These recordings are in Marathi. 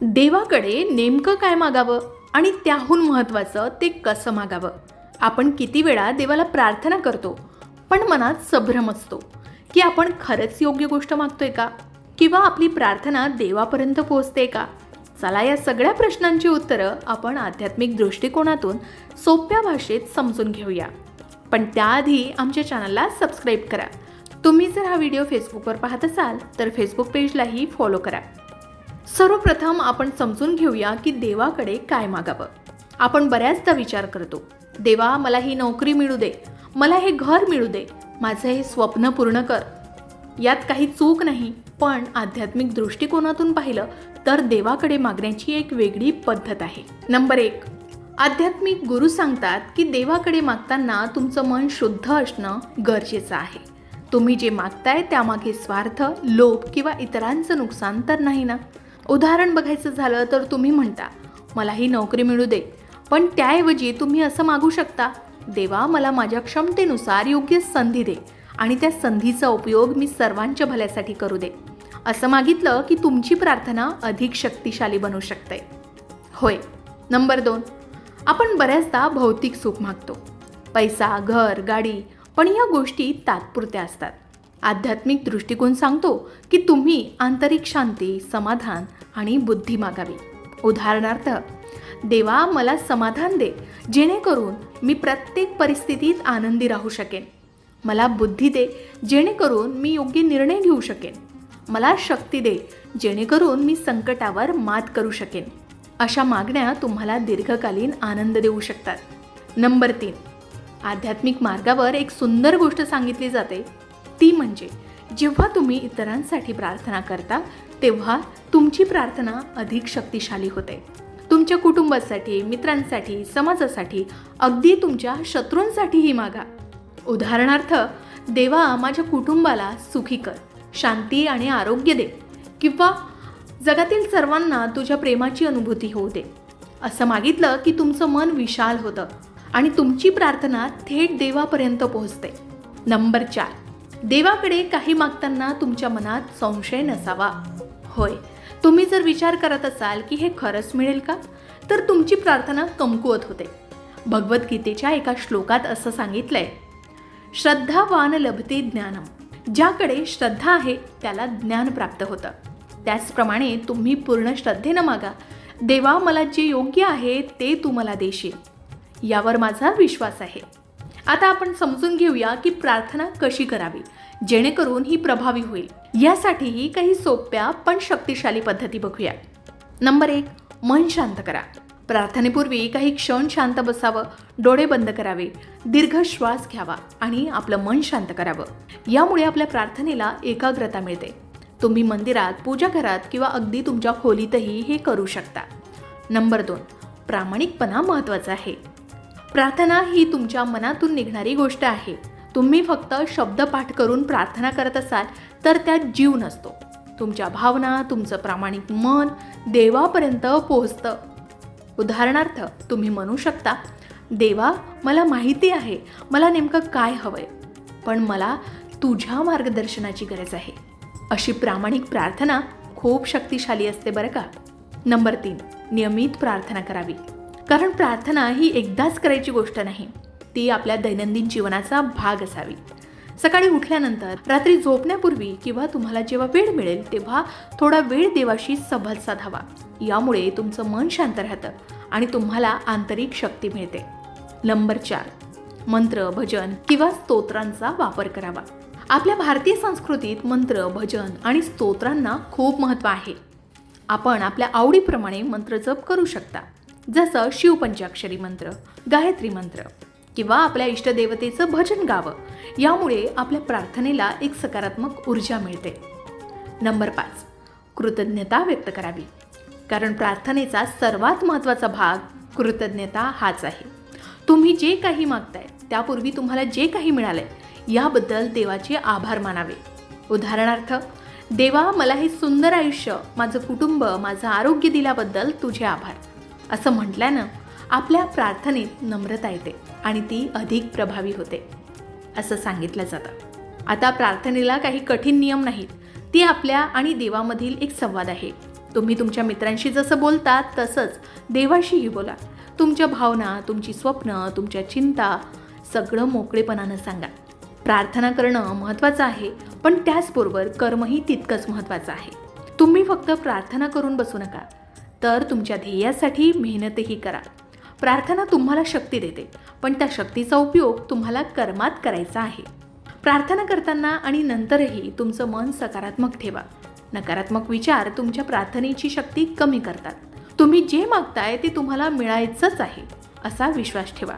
देवाकडे नेमकं काय मागावं आणि त्याहून महत्त्वाचं ते कसं मागावं? आपण किती वेळा देवाला प्रार्थना करतो पण मनात संभ्रम असतो की आपण खरंच योग्य गोष्ट मागतोय का? किंवा आपली प्रार्थना देवापर्यंत पोहोचते का? चला या सगळ्या प्रश्नांची उत्तरं आपण आध्यात्मिक दृष्टिकोनातून सोप्या भाषेत समजून घेऊया. पण त्याआधी आमच्या चॅनलला सबस्क्राईब करा. तुम्ही जर हा व्हिडिओ फेसबुकवर पाहत असाल तर फेसबुक पेजलाही फॉलो करा. सर्वप्रथम आपण समजून घेऊया की देवाकडे काय मागावं. आपण बऱ्याचदा विचार करतो देवा मला ही नोकरी मिळू दे मला हे घर मिळू दे माझं हे स्वप्न पूर्ण कर. यात काही चूक नाही पण आध्यात्मिक दृष्टिकोनातून पाहिलं तर देवाकडे मागण्याची एक वेगळी पद्धत आहे. नंबर एक आध्यात्मिक गुरु सांगतात की देवाकडे मागताना तुमचं मन शुद्ध असणं गरजेचं आहे. तुम्ही जे मागताय त्यामागे स्वार्थ लोभ किंवा इतरांचं नुकसान तर नाही ना? उदाहरण बघायचं झालं तर तुम्ही म्हणता मला ही नोकरी मिळू दे पण त्याऐवजी तुम्ही असं मागू शकता. देवा मला माझ्या क्षमतेनुसार योग्य संधी दे आणि त्या संधीचा उपयोग मी सर्वांच्या भल्यासाठी करू दे. असं मागितलं की तुमची प्रार्थना अधिक शक्तिशाली बनू शकते. होय. नंबर दोन. आपण बऱ्याचदा भौतिक सुख मागतो. पैसा घर गाडी पण या गोष्टी तात्पुरत्या असतात. आध्यात्मिक दृष्टिकोन सांगतो की तुम्ही आंतरिक शांती समाधान आणि बुद्धी मागावी. उदाहरणार्थ देवा मला समाधान दे जेणेकरून मी प्रत्येक परिस्थितीत आनंदी राहू शकेन. मला बुद्धी दे जेणेकरून मी योग्य निर्णय घेऊ शकेन. मला शक्ती दे जेणेकरून मी संकटावर मात करू शकेन. अशा मागण्या तुम्हाला दीर्घकालीन आनंद देऊ शकतात. नंबर तीन. आध्यात्मिक मार्गावर एक सुंदर गोष्ट सांगितली जाते. ती म्हणजे जेव्हा तुम्ही इतरांसाठी प्रार्थना करता तेव्हा तुमची प्रार्थना अधिक शक्तिशाली होते. तुमच्या कुटुंबासाठी मित्रांसाठी समाजासाठी अगदी तुमच्या शत्रूंसाठीही मागा. उदाहरणार्थ देवा माझ्या कुटुंबाला सुखी कर शांती आणि आरोग्य दे किंवा जगातील सर्वांना तुझ्या प्रेमाची अनुभूती होऊ दे. असं मागितलं की तुमचं मन विशाल होतं आणि तुमची प्रार्थना थेट देवापर्यंत पोहोचते. नंबर चार. देवाकडे काही मागताना तुमच्या मनात संशय नसावा. होय तुम्ही जर विचार करत असाल की हे खरंच मिळेल का? तर तुमची प्रार्थना कमकुवत होते. भगवद्गीतेच्या एका श्लोकात असं सांगितलंय श्रद्धावान लभते ज्ञानम. ज्याकडे श्रद्धा आहे त्याला ज्ञान प्राप्त होतं. त्याचप्रमाणे तुम्ही पूर्ण श्रद्धेनं मागा. देवा मला जे योग्य आहे ते तू मला देशील. यावर माझा विश्वास आहे. आता आपण समजून घेऊया की प्रार्थना कशी करावी जेणेकरून ही प्रभावी होईल. यासाठीही काही सोप्या पण शक्तिशाली पद्धती बघूया नंबर एक मन शांत करा. प्रार्थनेपूर्वी काही क्षण शांत बसावं डोळे बंद करावे दीर्घ श्वास घ्यावा आणि आपलं मन शांत करावं. यामुळे आपल्या प्रार्थनेला एकाग्रता मिळते. तुम्ही मंदिरात पूजा घरात किंवा अगदी तुमच्या खोलीतही हे करू शकता. नंबर दोन प्रामाणिकपणा महत्त्वाचा आहे. प्रार्थना ही तुमच्या मनातून निघणारी गोष्ट आहे. तुम्ही फक्त शब्दपाठ करून प्रार्थना करत असाल तर त्यात जीव नसतो. तुमच्या भावना तुमचं प्रामाणिक मन देवापर्यंत पोहोचतं. उदाहरणार्थ तुम्ही म्हणू शकता देवा मला माहिती आहे मला नेमकं काय हवंय पण मला तुझ्या मार्गदर्शनाची गरज आहे. अशी प्रामाणिक प्रार्थना खूप शक्तिशाली असते बरं का? नंबर तीन नियमित प्रार्थना करावी. कारण प्रार्थना ही एकदाच करायची गोष्ट नाही. ती आपल्या दैनंदिन जीवनाचा भाग असावी. सकाळी उठल्यानंतर रात्री झोपण्यापूर्वी किंवा तुम्हाला जेव्हा वेळ मिळेल तेव्हा थोडा वेळ देवाशी संवाद साधावा. यामुळे तुमचं मन शांत राहतं आणि तुम्हाला आंतरिक शक्ती मिळते. नंबर चार. मंत्र भजन किंवा स्तोत्रांचा वापर करावा. आपल्या भारतीय संस्कृतीत मंत्र भजन आणि स्तोत्रांना खूप महत्त्व आहे. आपण आपल्या आवडीप्रमाणे मंत्र जप करू शकता. जसं शिवपंचाक्षरी मंत्र गायत्री मंत्र किंवा आपल्या इष्टदेवतेचं भजन गावं यामुळे आपल्या प्रार्थनेला एक सकारात्मक ऊर्जा मिळते. नंबर पाच कृतज्ञता व्यक्त करावी. कारण प्रार्थनेचा सर्वात महत्त्वाचा भाग कृतज्ञता हाच आहे. तुम्ही जे काही मागताय त्यापूर्वी तुम्हाला जे काही मिळालंय याबद्दल देवाचे आभार मानावे. उदाहरणार्थ देवा मला हे सुंदर आयुष्य माझं कुटुंब माझं आरोग्य दिल्याबद्दल तुझे आभार. असं म्हटल्यानं आपल्या प्रार्थनेत नम्रता येते आणि ती अधिक प्रभावी होते असं सांगितलं जातं. आता प्रार्थनेला काही कठीण नियम नाहीत. ती आपल्या आणि देवामधील एक संवाद आहे. तुम्ही तुमच्या मित्रांशी जसं बोलतात तसंच देवाशीही बोला. तुमच्या भावना तुमची स्वप्न तुमच्या चिंता सगळं मोकळेपणानं सांगा. प्रार्थना करणं महत्त्वाचं आहे पण त्याचबरोबर कर्मही तितकंच महत्त्वाचं आहे. तुम्ही फक्त प्रार्थना करून बसू नका. तर तुमच्या ध्येयासाठी मेहनतही करा. प्रार्थना तुम्हाला शक्ती देते पण त्या शक्तीचा उपयोग तुम्हाला कर्मात करायचा आहे. प्रार्थना करताना आणि नंतरही तुमचं मन सकारात्मक ठेवा. नकारात्मक विचार तुमच्या प्रार्थनेची शक्ती कमी करतात. तुम्ही जे मागताय ते तुम्हाला मिळायचंच आहे असा विश्वास ठेवा.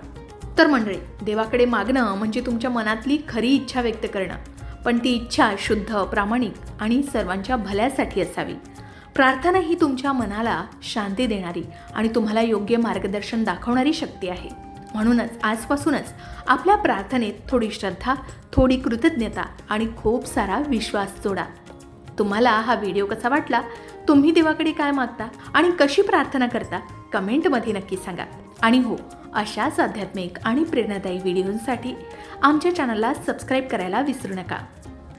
तर मंडळी देवाकडे मागणं म्हणजे तुमच्या मनातली खरी इच्छा व्यक्त करणं. पण ती इच्छा शुद्ध प्रामाणिक आणि सर्वांच्या भल्यासाठी असावी. प्रार्थना ही तुमच्या मनाला शांती देणारी आणि तुम्हाला योग्य मार्गदर्शन दाखवणारी शक्ती आहे. म्हणूनच आजपासूनच आपल्या प्रार्थनेत थोडी श्रद्धा थोडी कृतज्ञता आणि खूप सारा विश्वास जोडा. तुम्हाला हा व्हिडिओ कसा वाटला? तुम्ही देवाकडे काय मागता आणि कशी प्रार्थना करता? कमेंटमध्ये नक्की सांगा. आणि हो अशाच आध्यात्मिक आणि प्रेरणादायी व्हिडिओंसाठी आमच्या चॅनलला सबस्क्राईब करायला विसरू नका.